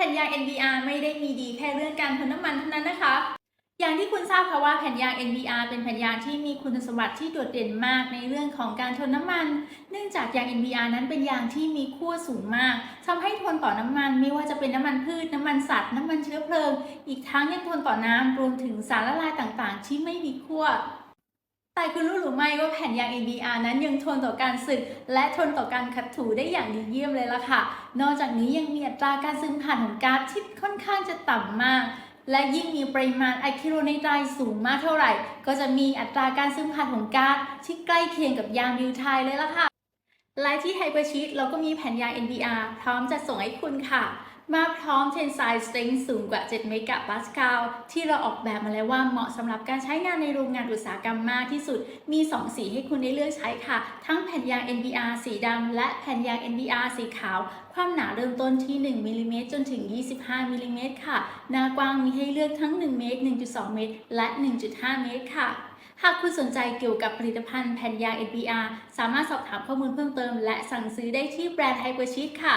ผ่นยาง NBR ไม่ได้มีดีแค่เรื่องการทนน้ำมันเท่านั้นนะคะ อย่างที่คุณทราบค่ะว่าแผ่นยาง NBR เป็นแผ่นยางที่มีคุณสมบัติที่โดดเด่นมากในเรื่องของการทนน้ำมัน เนื่องจากยาง NBR นั้นเป็นยางที่มีขั้วสูงมากทำให้ทนต่อน้ำมันไม่ว่าจะเป็นน้ำมันพืช น้ำมันสัตว์ น้ำมันเชื้อเพลิง อีกทั้งยังทนต่อน้ำรวมถึงสารละลายต่างๆ ที่ไม่มีขั้ว แต่คุณรู้หรือไม่ว่าแผ่นยาง NBR นั้นยังทนต่อการสึก และทนต่อการขัดถูได้อย่างดีเยี่ยมเลยล่ะค่ะ นอกจากนี้ยังมีอัตราการซึมผ่านของก๊าซที่ค่อนข้างจะต่ำมาก และยิ่งมีปริมาณอะคริโลไนไตรสูงมากเท่าไหร่ ก็จะมีอัตราการซึมผ่านของก๊าซที่ใกล้เคียงกับยางบิวไทยเลยล่ะค่ะและที่ไฮเปอร์ชีตเราก็มีแผ่นยาง NBR พร้อมจะส่งให้คุณค่ะ มาพร้อม Tensile Strength สูงกว่า 7 เมกะปาสคาล ที่เราออกแบบมาแล้วว่าเหมาะสำหรับการใช้งานในโรงงานอุตสาหกรรมมากที่สุด มี 2 สีให้คุณได้เลือกใช้ค่ะ ทั้งแผ่นยาง NBR สีดำและแผ่นยาง NBR สีขาว ความหนาเริ่มต้นที่ 1มิลลิเมตรจนถึง 25มิลลิเมตรค่ะ หน้ากว้างมีให้เลือกทั้ง 1 เมตร 1.2 เมตร และ 1.5 เมตรค่ะหากคุณสนใจเกี่ยวกับผลิตภัณฑ์แผ่นยาง NBR สามารถสอบถามข้อมูลเพิ่มเติม และสั่งซื้อได้ที่แบรนด์ Hypersheet ค่ะ